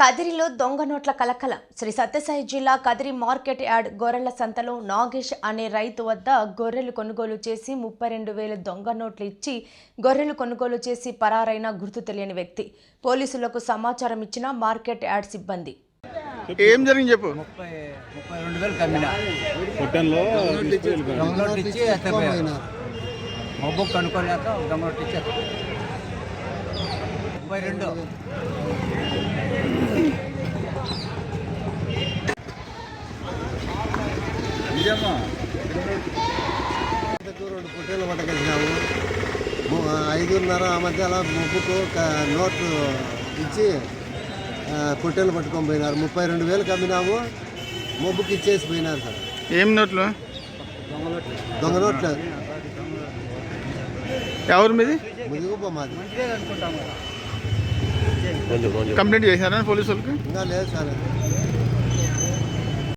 కదిరిలో దొంగ నోట్ల కలకలం. శ్రీ సత్యసాయి జిల్లా కదిరి మార్కెట్ యార్డ్ గొర్రెల సంతలో నాగేష్ అనే రైతు వద్ద గొర్రెలు కొనుగోలు చేసి ముప్పై రెండు వేల దొంగ నోట్లు ఇచ్చి గొర్రెలు కొనుగోలు చేసి పరారైన గుర్తు తెలియని వ్యక్తి. పోలీసులకు సమాచారం ఇచ్చిన మార్కెట్ యార్డ్ సిబ్బంది. ఏం జరిగింది చెప్పు. ముప్పై మబ్బు కనుక్కోలేక రెండు. రెండు పుట్టేలు పట్టగలిగినాము ము- ఐదున్నర ఆ మధ్య అలా ముగ్గుకు నోట్లు ఇచ్చి పుట్టేలు పట్టుకొని పోయినారు. ముప్పై రెండు వేలు అమ్మినాము మొబ్బుకి ఇచ్చేసి పోయినారు సార్. ఏం నోట్లు? దొంగ నోట్లు. ఎవరు మీది? ముదిగుబ్బ మాది. కంప్లైంట్ చేశారా పోలీసు వాళ్ళకి? ఇంకా లేదు సార్.